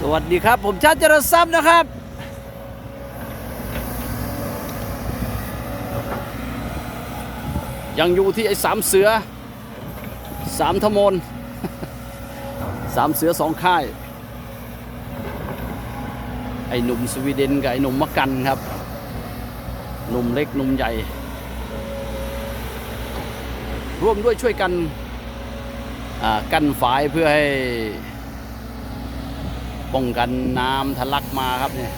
สวัสดีครับ ผมชาติเจริญทรัพย์นะครับ ยังอยู่ที่ไอ้สามเสือสามทมนสามเสือสองค่าย ไอ้หนุ่มสวีเดนกับไอ้หนุ่มมะกันครับ หนุ่มเล็กหนุ่มใหญ่ ร่วมด้วยช่วยกันกันฝายเพื่อให้ ป้องกันน้ำทะลักมาครับเนี่ย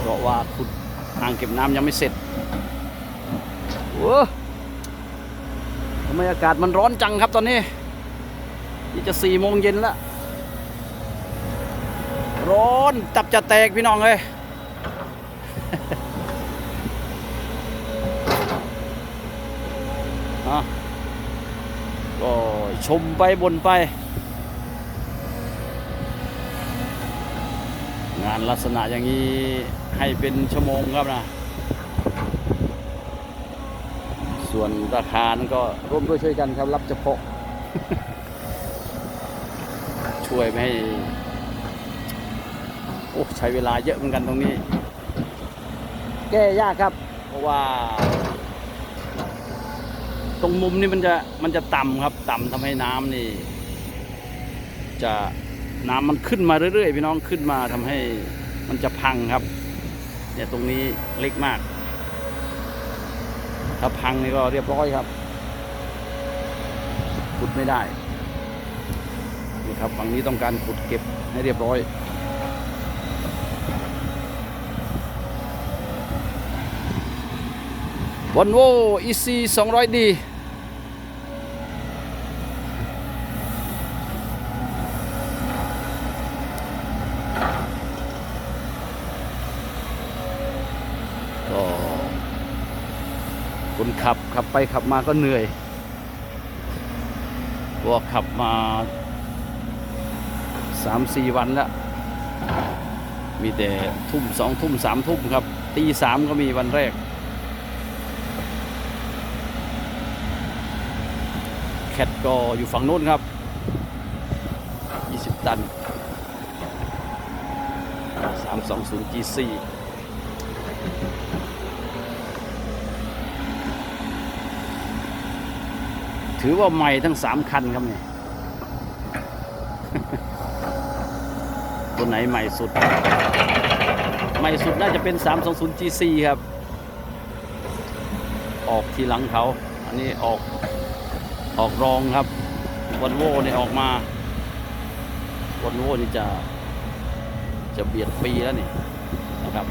เพราะว่าขุดอ่างเก็บน้ำยังไม่เสร็จโอ้ทำไมอากาศมันร้อนจังครับตอนนี้นี่จะสี่โมงเย็นแล้ว ร้อนตับจะแตกพี่น้องเลยก็ชมไปบนไป งานลักษณะอย่างนี้ให้เป็นชั่วโมงครับนะ ส่วนราคานั้นก็ร่วมด้วยช่วยกันครับ รับเฉพาะ ช่วยไม่ให้โอ้ใช้เวลาเยอะเหมือนกันตรงนี้ แก้ยากครับ เพราะว่า ตรงมุมนี่มันจะมันจะต่ำครับ ต่ำทำให้น้ำนี่ จะ น้ำมันขึ้นมาเรื่อยๆ พี่น้องขึ้นมาทำให้มันจะพังครับเนี่ยตรงนี้เล็กมาก ถ้าพังนี่ก็เรียบร้อยครับขุดไม่ได้นี่ครับฝั่งนี้ต้องการขุดเก็บให้เรียบร้อยวอลโวอีซี200ดี ก็คนขับขับไปขับมาก็เหนื่อยเพราขับมาสามสี่วันแล้ว มีแต่ทุ่มสองทุ่มสามทุ่มครับ ตีสามก็มีวันแรก แคทก็อยู่ฝั่งโน้นครับ20ตันสามสองศูนย์ GC ถือว่าใหม่ทั้งสามคันครับเนี่ยตัวไหนใหม่สุด ใหม่สุดน่าจะเป็น 320 GC ครับ ออกทีหลังเขา อันนี้ออกออกรองครับวันโว่เนี่ยออกมาวันโวนี่จะจะเบียดปีแล้วนี่นะครับ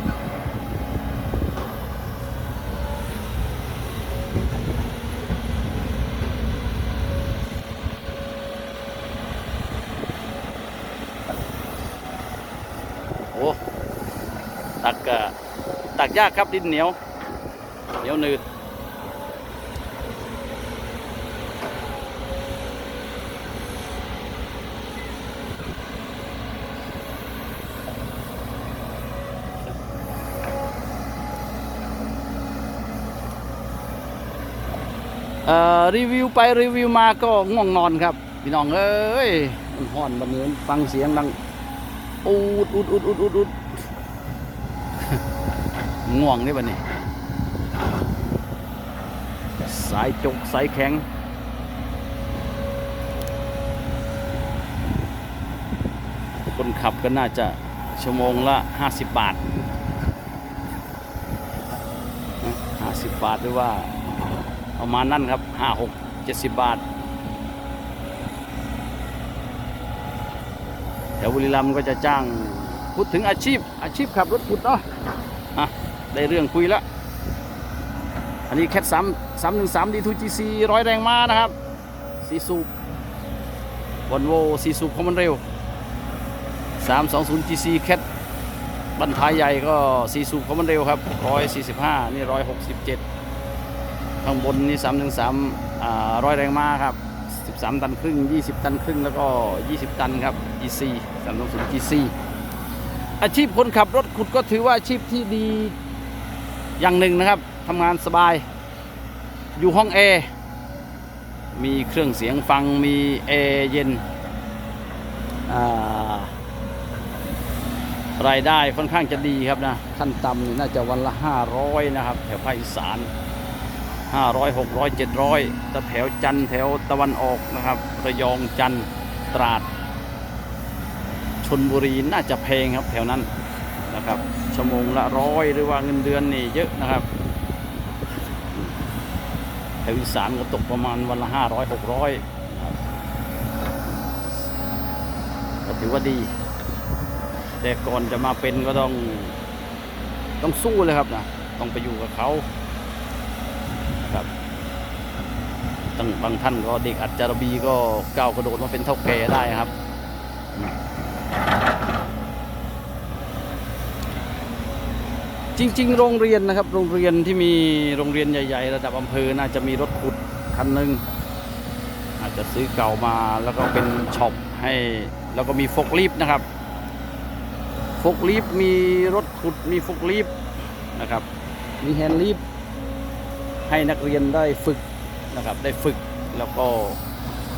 โอ้ ตักกะตัก ยากครับดินเหนียว เหนียวหนืดเอ่อรีวิวไปรีวิวมาก็ง่วงนอนครับ พี่น้องเอ้ยมันห้อนบันเนินฟังเสียงดังอูดอูดอูดอูดอูดอูด ง่วงนี่บันนี้สายจกสายแข็ง คนขับก็น่าจะชั่วโมงละ 50 บาท 50 บาทหรือว่าประมาณนั่นครับห้าหกเจ็ดสิบบาท แถวบุรีรัมย์ก็จะจ้างพูดถึงอาชีพอาชีพขับรถขุดเนาะอะ ได้เรื่องคุยล้วอันนี้แคทสามสามหนึ่งสามดีทูจีซีร้อยแรงม้านะครับสีสูวอลโวสีสูคอมมันเร็วสามสองศูนย์จีซีแคทบรรทายใหญ่ก็สีสูคอมมันเร็วครับร้อยสี่สิบห้านี่ร้อยหกสิบเจ็ดข้างบนนี่สามถึงสามร้อยแรงม้าครับ13ตันครึ่ง20ตันครึ่งแล้วก็20ตันครับ GC 320 GC อาชีพคนขับรถขุดก็ถือว่าอาชีพที่ดี อย่างหนึ่งนะครับทำงานสบาย อยู่ห้องแอร์มีเครื่องเสียงฟังมีแอร์เย็นรายได้ค่อนข้างจะดีครับนะขั้นต่ำนี่น่าจะวันละ 500 นะครับ แถวภาคอีสาน 500 600 700แต่แถวจันแถวตะวันออกนะครับระยองจันตราดชนบุรีน่าจะแพงครับแถวนั้น นะครับชั่วโมงละร้อยหรือว่าเงินเดือนนี่เยอะนะครับแถวอีสานก็ตกประมาณวันละห้าร้อยหกร้อยก็ถือว่าดี แต่ก่อนจะมาเป็นก็ต้องต้องสู้เลยครับนะต้องไปอยู่กับเขาครับบางท่านก็เด็กอัจจารบีก็ก้าวกระโดดมาเป็นเท่าแก่ได้ครับ จริง ๆ โรงเรียนนะครับ โรงเรียนที่มีโรงเรียนใหญ่ ๆ ระดับอำเภอน่าจะมีรถขุดคันหนึ่งอาจจะซื้อเก่ามาแล้วก็เป็นช็อปให้แล้วก็มีฟกลิฟนะครับฟกลิฟมีรถขุดมีฟกลิฟนะครับ มีแฮนด์ลิฟให้นักเรียนได้ฝึกนะครับได้ฝึกแล้วก็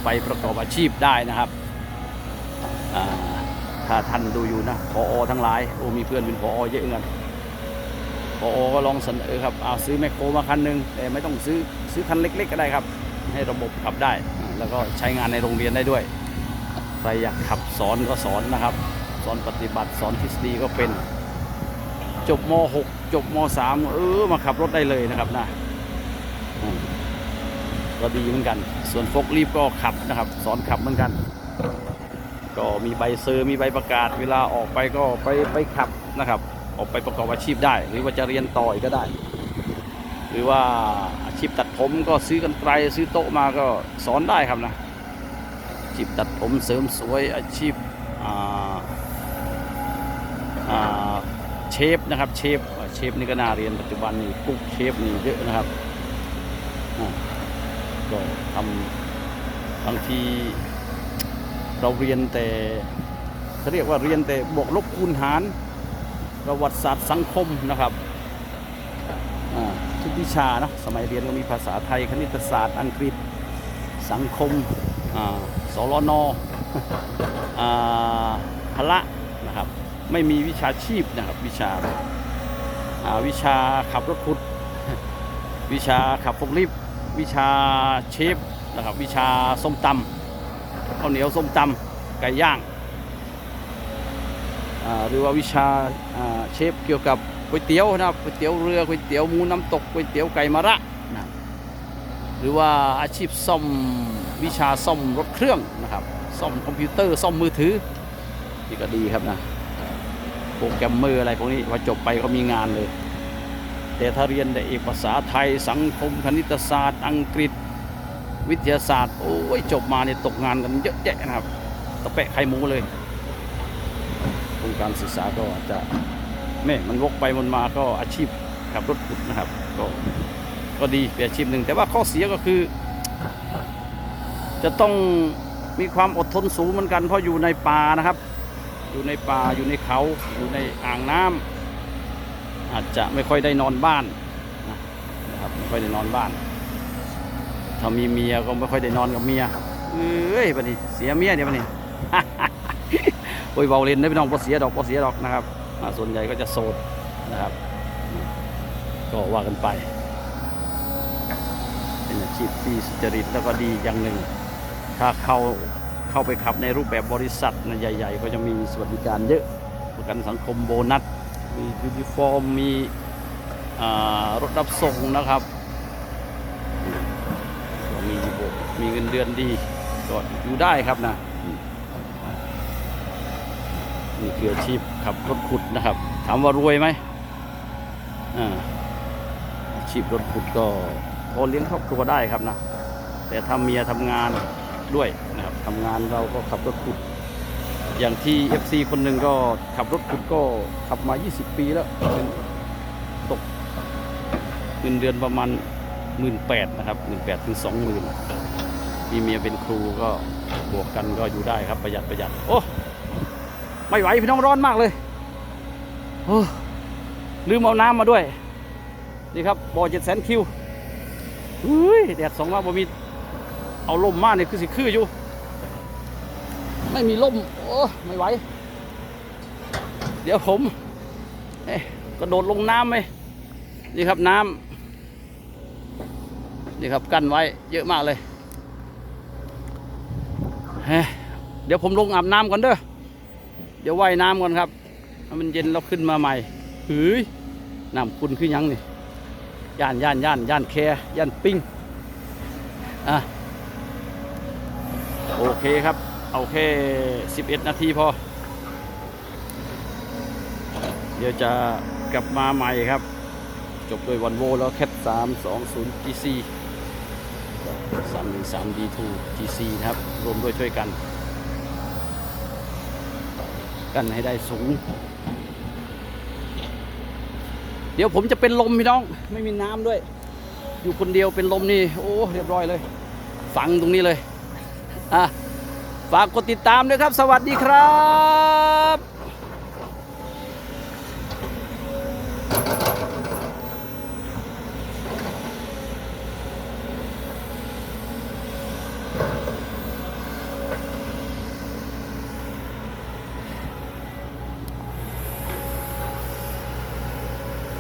ไปประกอบอาชีพได้นะครับถ้าท่านดูอยู่นะพออทั้งหลายโอ้มีเพื่อนเป็นพอเยอะเงิน พอก็ลองเสนอครับเอาซื้อแมคโครมาคันหนึ่งแต่ไม่ต้องซื้อซื้อคันเล็ก ๆ ก็ได้ครับ ให้ระบบขับได้ แล้วก็ใช้งานในโรงเรียนได้ด้วย ใครอยากขับสอนก็สอนนะครับ สอนปฏิบัติสอนทฤษฎีก็เป็น จบม .6 จบม .3 เออมาขับรถได้เลยนะครับนะก็ดีเหมือนกัน ส่วนฟกรีบก็ขับนะครับ สอนขับเหมือนกัน ก็มีใบเซอร์มีใบประกาศ เวลาออกไปก็ไปไปขับนะครับ ออกไปประกอบอาชีพได้ หรือว่าจะเรียนต่ออีกก็ได้ หรือว่าอาชีพตัดผมก็ซื้อกันไกลซื้อโต๊ะมาก็สอนได้ครับนะอาชีพตัดผมเสริมสวยอาชีพอ่าอ่าเชฟนะครับเชฟเชฟนี่ก็น่าเรียนปัจจุบันนี่กุ๊กเชฟนี่เยอะนะครับก็ทำบางทีเราเรียนแต่เขาเรียกว่าเรียนแต่บวกลบคูณหาร ประวัติศาสตร์สังคมนะครับทุกวิชานะสมัยเรียนก็มีภาษาไทยคณิตศาสตร์ อังกฤษสังคมสรนอพละนะครับไม่มีวิชาชีพนะครับวิชาวิชาขับรถขุด วิชาขับฟกลิฟวิชาเชฟนะครับวิชาส้มตำข้าวเหนียวส้มตำไก่ย่าง หรือว่าวิชาเชฟเกี่ยวกับก๋วยเตี๋ยวนะครับก๋วยเตี๋ยวเรือก๋วยเตี๋ยวหมูน้ำตกก๋วยเตี๋ยวไก่มะระนะหรือว่าอาชีพซ่อมวิชาซ่อมรถเครื่องนะครับซ่อมคอมพิวเตอร์ซ่อมมือถือนี่ก็ดีครับนะโปรแกรมเมอร์อะไรพวกนี้พอจบไปก็มีงานเลย แต่ถ้าเรียนแต่เอกภาษาไทยสังคมคณิตศาสตร์ อังกฤษ วิทยาศาสตร์โอ้ยจบมาเนี่ยตกงานกันเยอะแยะนะครับตะเปะไข่หมูเลย โครงการศึกษาก็อาจจะแม่มันวกไปวนมาก็อาชีพขับรถขุดนะครับ ก็ก็ดีเป็นอาชีพหนึ่งแต่ว่าข้อเสียก็คือ จะต้องมีความอดทนสูงเหมือนกันเพราะอยู่ในป่านะครับ อยู่ในป่าอยู่ในเขาอยู่ในอ่างน้ำอาจจะไม่ค่อยได้นอนบ้านนะครับไม่ค่อยได้นอนบ้าน ถ้ามีเมียก็ไม่ค่อยได้นอนกับเมียเอ้ยบัดนี้เสียเมียเดี๋ยวบัดนี้ ยเบาเลนได้พี่น้องพอเสียดอกพอเสียดอกนะครับส่วนใหญ่ก็จะโสดนะครับ ก็ว่ากันไป เป็นอาชีพที่สุจริตแล้วก็ดีอย่างหนึ่ง ถ้าเข้าเข้าไปขับในรูปแบบบริษัทนะใหญ่ ๆ ก็จะมีสวัสดิการเยอะประกันสังคมโบนัส มียูนิฟอร์ม มีรถรับส่งนะครับมีมีเงินเดือนดีก็อยู่ได้ครับนะ นี่คืออาชีพขับรถขุดนะครับ ถามว่ารวยไหมอ่าอาชีพรถขุดก็พอเลี้ยงครอบครัวได้ครับนะ แต่ถ้าเมียทำงานด้วยนะครับทำงานเราก็ขับรถขุด อย่างที่ FC คนหนึ่งก็ขับรถขุดก็ขับมา 20 ปีแล้วตกเงินเดือนประมาณ 1 8ื่นนะครับ 1 8ื่นถึงสองหมื่นมีเมียเป็นครูก็บวกกันก็อยู่ได้ครับประหยัดประหยัดโอ้ ไม่ไหวพี่น้องร้อนมากเลยโอ้ลืมเอาน้ำมาด้วย นี่ครับบ่อเจ็ดแสนคิวเฮ้ยแดดสองว่าบ่มีเอาลมมากเนี่ยคือสิคืออยู่ ไม่มีล่มโอ้ไม่ไหว เดี๋ยวผมเอ๊ะกระโดดลงน้ำไหมนี่ครับน้ำนี่ครับกั้นไว้เยอะมากเลยเฮ้ยเดี๋ยวผมลงอาบน้ำก่อนเด้อ เดี๋ยวว่ายน้ำก่อนครับให้มันเย็นแล้วขึ้นมาใหม่เฮ้ยน้ำคุณคือหยังนี่ย่านย่านย่านย่านแคย่านปิ้งอะโอเคครับ เอาแค่ 11 นาทีพอ เดี๋ยวจะกลับมาใหม่ครับ จบโดยวันโวแล้วแคท320 GC 313 D2 GC นะครับ รวมด้วยช่วยกัน กันให้ได้สูง เดี๋ยวผมจะเป็นลมพี่น้อง ไม่มีน้ำด้วย อยู่คนเดียวเป็นลมนี่ โอ้ เรียบร้อยเลยฝังตรงนี้เลย อะ ฝากกดติดตามด้วยครับ สวัสดีครับ